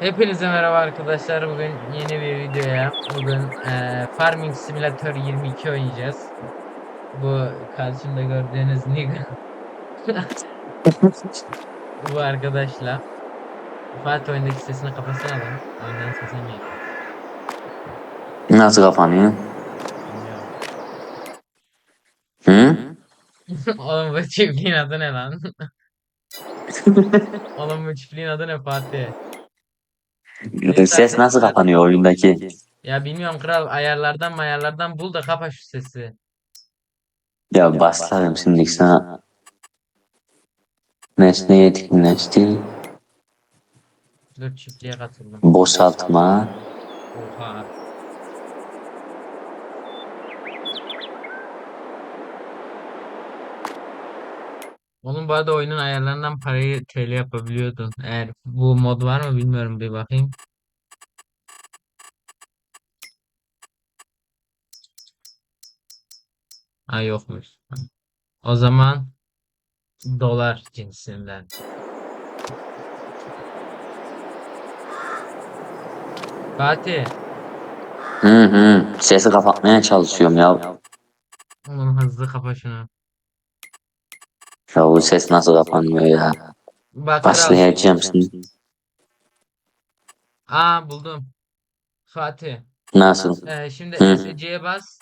Hepinize merhaba arkadaşlar. Bugün yeni bir videoya. Bugün eee, Farming Simulator 22 oynayacağız. Bu karşımda gördüğünüz nigga. Bu arkadaşla. Fatih oyundaki sesini kapatsana lan. Oyundan sesin geliyor. Nasıl kapanıyor? Hı? Oğlum bu çiftliğin adı ne lan? Oğlum bu çiftliğin adı ne Fatih? Ses nasıl kapanıyor oyundaki? Ya bilmiyorum kral ayarlardan mayarlardan bul da kapa şu sesi. Ya başlarım şimdi sana. Nesne etkinleştir, Dur çiftliğe katıldım. boşaltma, Oha. Oğlum bu arada oyunun ayarlarından parayı TL yapabiliyordun. Eğer bu mod var mı bilmiyorum bir bakayım. Ha yokmuş. O zaman dolar cinsinden. Fatih, Hı hı. Sesi kapatmaya çalışıyorum ya. oğlum hızlı kapa şunu. Ya bu ses nasıl kapanıyor ya? Bak kral. Başlayacağım şimdi. Aa buldum. Fatih. Nasıl? Ee, şimdi Hı. SC'ye bas.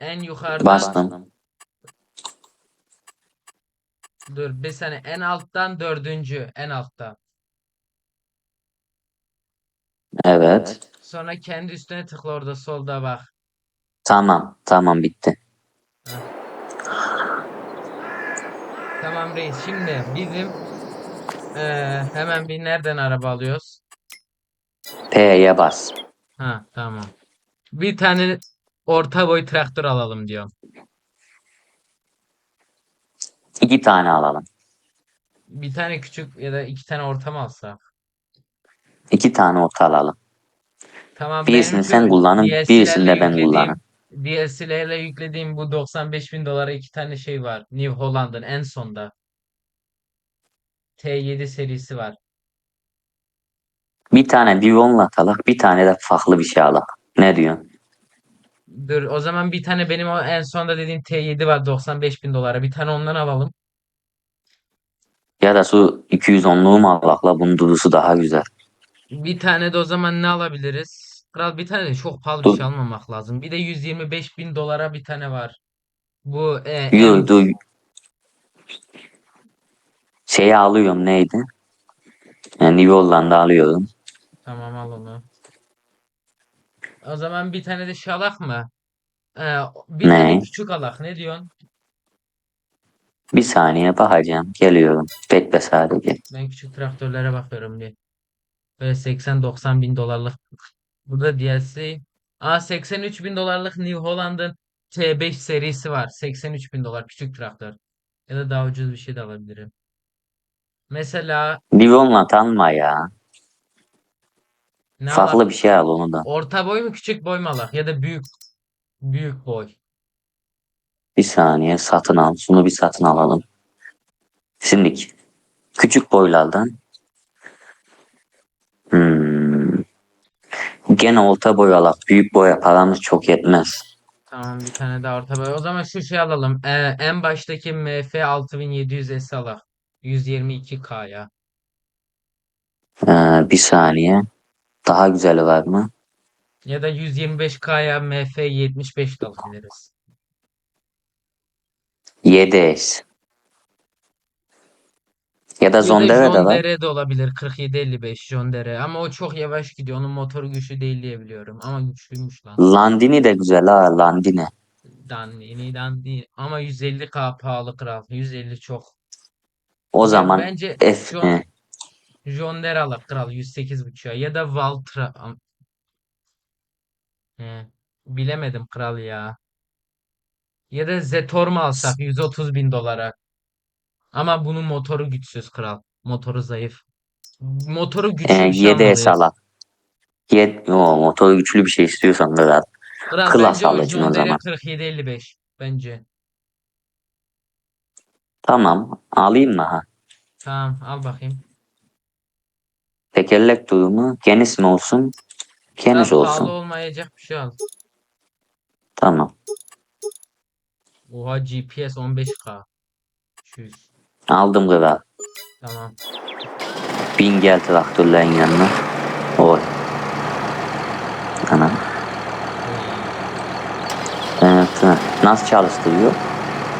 En yukarıda. Bastım. Dur bir saniye. En alttan dördüncü. En altta. Evet. Sonra kendi üstüne tıkla orada solda bak. Tamam. Tamam bitti. Tamam reis. Şimdi bizim eee, hemen bir nereden araba alıyoruz? P'ye bas. Ha tamam. Bir tane orta boy traktör alalım diyorum. İki tane alalım. Bir tane küçük ya da iki tane orta mı alsak? İki tane orta alalım. Tamam Birisini sen kullanın, birisini de ben kullanırım. DLC'lerle yüklediğim bu 95 bin dolara iki tane şey var. New Holland'ın en sonda. T7 serisi var. Bir tane Divon'la atalak, bir tane de farklı bir şey alak. Ne diyorsun? Dur o zaman bir tane benim o en sonda dediğim T7 var 95 bin dolara. Bir tane ondan alalım. Ya da su 210'luğu mu alakla bunun durusu daha güzel. Bir tane de o zaman ne alabiliriz? Kral bir tane de çok pahalı bir Dur. şey almamak lazım. Bir de 125 bin dolara bir tane var. Bu e, en- Yo, dur. Şeyi alıyorum neydi? Yani Yolanda alıyorum. Tamam al onu. O zaman bir tane de şey alak mı? Ee, bir tane Ne? küçük alak. Ne diyorsun? Bir saniye bakacağım. Geliyorum. Bekle sadece. Ben küçük traktörlere bakıyorum bir. Böyle 80-90 bin dolarlık. Bu da DLC. Aa 83 bin dolarlık New Holland'ın T5 serisi var. 83 bin dolar küçük traktör. Ya da daha ucuz bir şey de alabilirim. Mesela Divon'la tanma ya. ne Farklı alak? bir şey al onu da. Orta boy mu küçük boy mu alak? Ya da büyük büyük boy. Bir saniye satın al. Şunu bir satın alalım. Şimdi küçük boylardan hmm, gene orta boy alak. Büyük boya paramız çok yetmez. Tamam bir tane daha orta boy. O zaman şu şey alalım. Ee, en baştaki MF 6700S alak. 122K'ya. Ee, bir saniye. Daha güzeli var mı? Ya da 125K'ya MF 75 de alabiliriz. 7S. Ya da da Zondere de John var. Deere de olabilir. 4755 John Deere. Ama o çok yavaş gidiyor. Onun motoru güçlü değil diye biliyorum. Ama güçlüymüş lan. Landini de güzel ha Landini. Dandini dandi. Ama 150K pahalı kral. 150 çok. O zaman bence F John, John Deere alak kral 108.5'a ya da Valtra. He, bilemedim kral ya. Ya da Zetor mu alsak 130 bin dolara. Ama bunun motoru güçsüz kral. Motoru zayıf. Motoru e, güçlü bir şey 7S almalıyız. alak. Yed, o, motor güçlü bir şey istiyorsan da Kral Klas bence alacaksın o John Deere zaman. 4755 bence. Tamam alayım mı ha? Tamam al bakayım. Tekerlek duyumu geniş mi olsun? Geniş Daha olsun. pahalı olmayacak bir şey al. Tamam. Oha GPS 15K. 200. Aldım kral. Tamam. Bin gel traktörlerin yanına. Oy. Ana. Oy. Evet. Nasıl çalıştırıyor?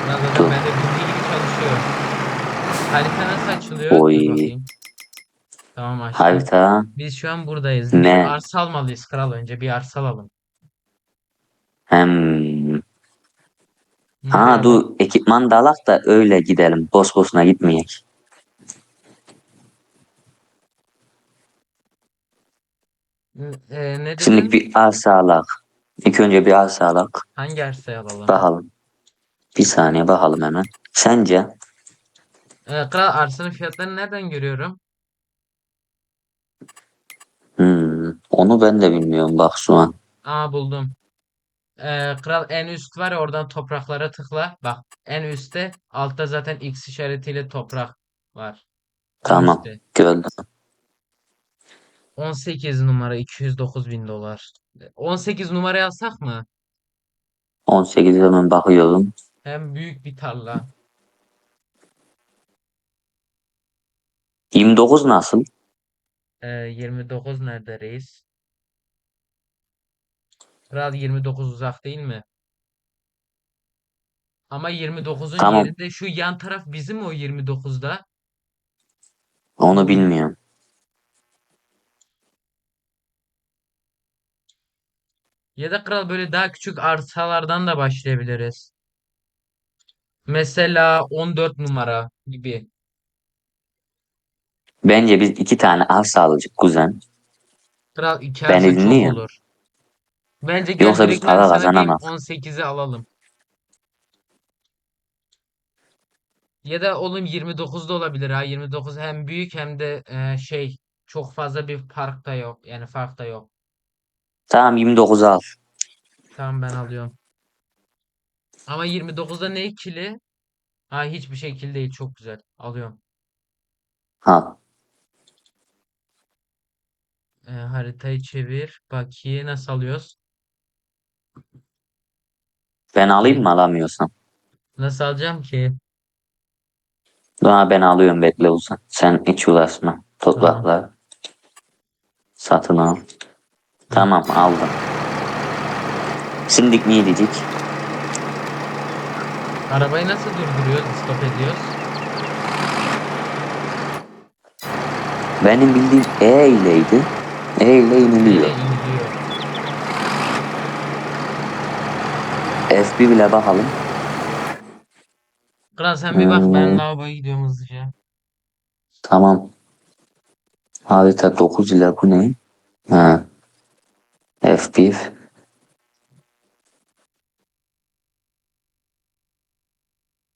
Zaten Dur. bende bildiği gibi çalışıyor. Harita nasıl açılıyor? Oy. Tamam açtım. Harita. Biz şu an buradayız. Ne? Bir arsa almalıyız kral önce. Bir arsa alalım. Hem. Ha dur ekipman da alak da öyle gidelim. Boş boşuna gitmeyek. Ee, ne Şimdi dedin? bir arsa alak. İlk önce bir arsa alak. Hangi arsayı alalım? Bakalım. Bir saniye bakalım hemen. Sence? Ee, kral arsanın fiyatlarını nereden görüyorum? Hmm, onu ben de bilmiyorum bak şu an. Aa buldum. Ee, kral en üst var ya oradan topraklara tıkla. Bak en üstte altta zaten X işaretiyle toprak var. Tamam üstte. gördüm. 18 numara 209 bin dolar. 18 numarayı alsak mı? 18 hemen bakıyorum. Hem büyük bir tarla. 29 nasıl? Ee, 29 nerede reis? Kral 29 uzak değil mi? Ama 29'un Tamam. yerinde şu yan taraf bizim o 29'da. Onu bilmiyorum. Ya da kral böyle daha küçük arsalardan da başlayabiliriz. Mesela 14 numara gibi. Bence biz iki tane arsa alacak kuzen. Kral iki Ben arsa çok dinleyeyim. olur. Bence Yoksa biz para kazanamayız. 18'i alalım. Ya da oğlum 29 da olabilir ha. 29 hem büyük hem de e, şey çok fazla bir fark da yok. Yani fark da yok. Tamam 29 al. Tamam ben alıyorum. Ama 29'da ne ikili? Ha hiçbir şekilde değil. Çok güzel. Alıyorum. Ha. E, haritayı çevir. Bakayım nasıl alıyoruz? Ben alayım mı alamıyorsam? Nasıl alacağım ki? Daha ben alıyorum bekle uzan. Sen hiç uğraşma. Topraklar. Satın al. Tamam aldım. Şimdi ne dedik? Arabayı nasıl durduruyoruz? Stop ediyoruz. Benim bildiğim E ileydi. E ile iniliyor. iniliyor. F1 bile bakalım. Kral sen bir bak ben Hmm. lavaboya gidiyorum hızlıca. Tamam. Harita 9 ile bu ne? Ha. F1.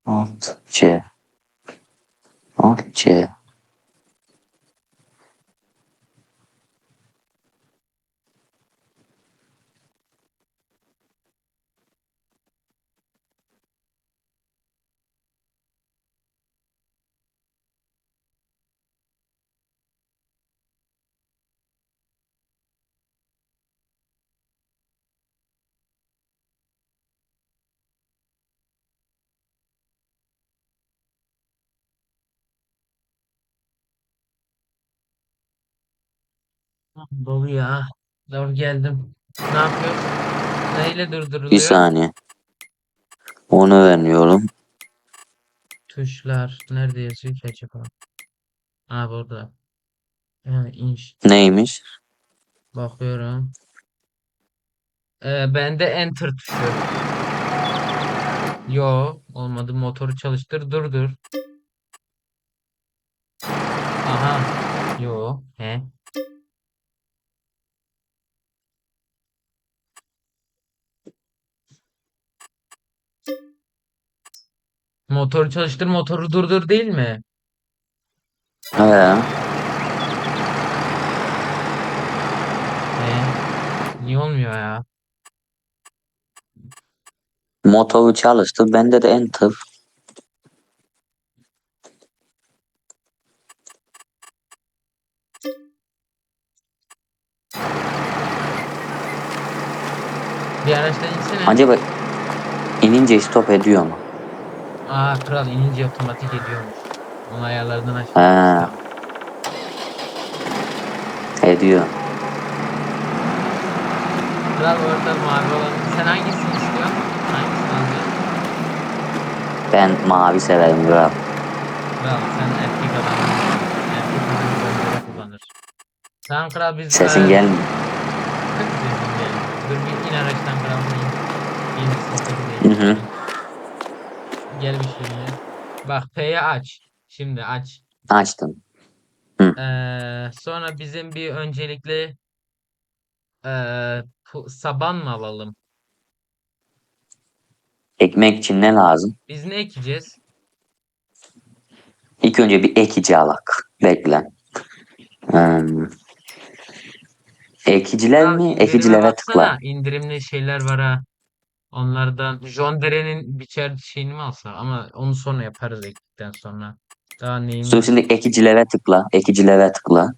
Alt C. Alt C. Dolu ya. Dur geldim. Ne yapıyoruz? Neyle Bir durduruluyor? saniye. Onu öğreniyorum. Tuşlar. Nerede yazıyor ki acaba? Ha burada. Ha, inş. Neymiş? Bakıyorum. Ee, bende enter tuşu. Yo olmadı. Motoru çalıştır. Dur dur. Aha. Yo. He. Motoru çalıştır, motoru durdur değil mi? He. E, niye olmuyor ya? Motoru çalıştı. Bende de enter. Bir araçtan insene. Acaba inince stop ediyor mu? Aa kral inince otomatik ediyormuş. Onu ayarlardan aç. Ha. Ediyor. Kral orada mavi olan. Sen hangisini istiyorsun? Hangisini alacaksın? Ben mavi severim kral. Kral sen erkek adamsın. Erkek adam böyle kullanır. Tamam kral biz... Sesin e, gelmiyor. Sesin gelmiyor. Dur bir in araçtan kral. İn. İn sohbet Hı edelim. hı. Gel bir şuraya. Bak P'yi aç. Şimdi aç. Açtım. Ee, sonra bizim bir öncelikle ee, pu- saban mı alalım? Ekmek için ne lazım? Biz ne ekeceğiz? İlk önce bir ekici alak. Bekle. Hmm. Ekiciler Kral mi? indirime Ekicilere baksana. tıkla. İndirimli şeyler var ha. Onlardan John Deere'nin biçer şeyini mi alsa? Ama onu sonra yaparız ektikten sonra. Daha Dur neyimiz? şimdi ekicilere tıkla. Ekicilere tıkla.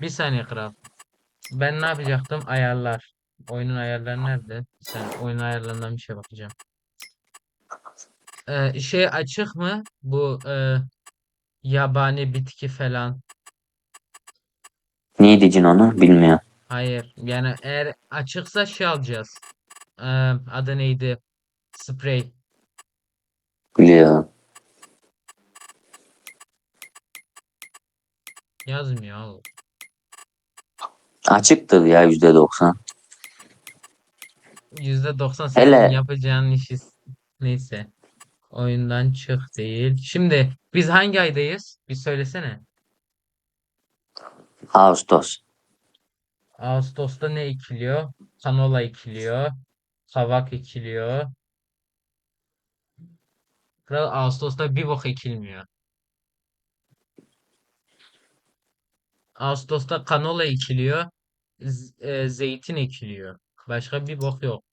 Bir saniye kral. Ben ne yapacaktım? Ayarlar. Oyunun ayarları nerede? Bir saniye. Oyun ayarlarından bir şey bakacağım. Ee, şey açık mı? Bu e, yabani bitki falan. Niye diyeceksin onu? Bilmiyorum. Hayır. Yani eğer açıksa şey alacağız. Ee, adı neydi? Sprey. Biliyorum. Yazmıyor oğlum. Açıktır ya yüzde doksan. %90 senin Hele. yapacağın işi neyse. Oyundan çık değil. Şimdi biz hangi aydayız? Bir söylesene. Ağustos. Ağustos'ta ne ekiliyor? Kanola ekiliyor. Kavak ekiliyor. Kral Ağustos'ta bir bok ekilmiyor. Ağustos'ta kanola ekiliyor. e, zeytin ekiliyor. Başka bir bok yok.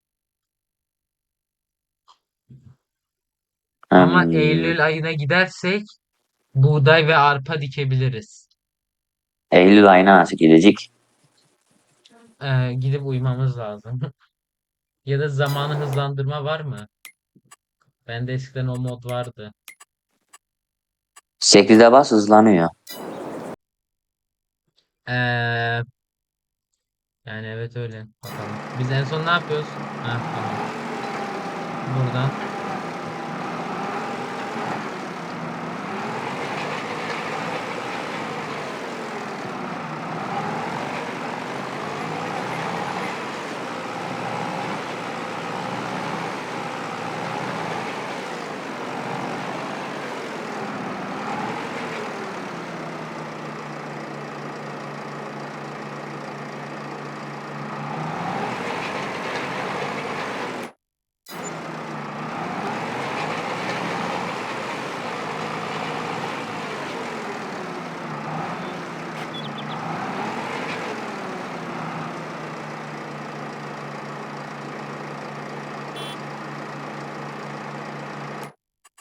Ama. Eylül ayına gidersek buğday ve arpa dikebiliriz. Eylül ayına nasıl gidecek? Ee, gidip uymamız lazım. Ya da zamanı hızlandırma var mı? Bende eskiden o mod vardı. 8'e bas hızlanıyor. Ee, yani evet öyle. Bakalım. Biz en son ne yapıyoruz? Ha, tamam. Buradan.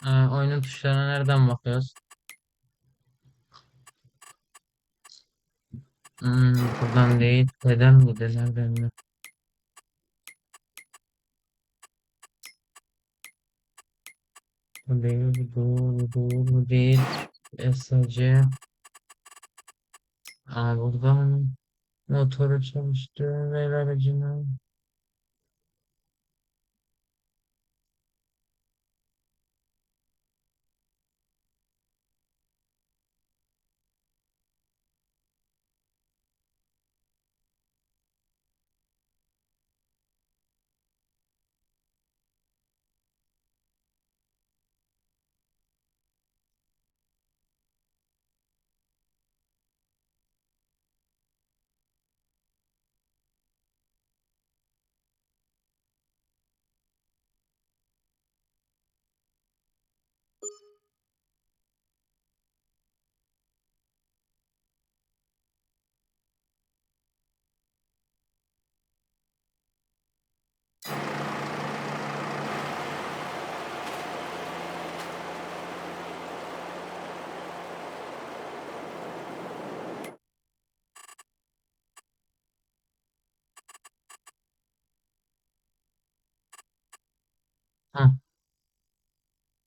Ee, oyunun tuşlarına nereden bakıyoruz? Hmm, buradan değil. Neden miydi? Nereden mi? Bu değil, bu bu değil, bu değil. SC. Aa, buradan motoru çalıştır ve aracını.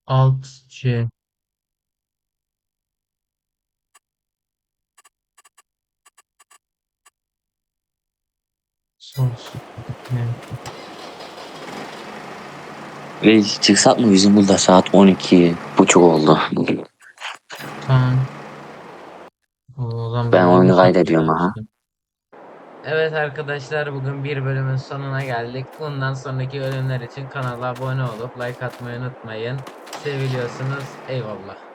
Alt C. Sol. Ne? Ve çıksak mı bizim burada saat 12 buçuk oldu. Tamam. O zaman Ben oyunu kaydediyorum aha. Evet arkadaşlar bugün bir bölümün sonuna geldik. Bundan sonraki bölümler için kanala abone olup like atmayı unutmayın. Seviliyorsunuz. Eyvallah.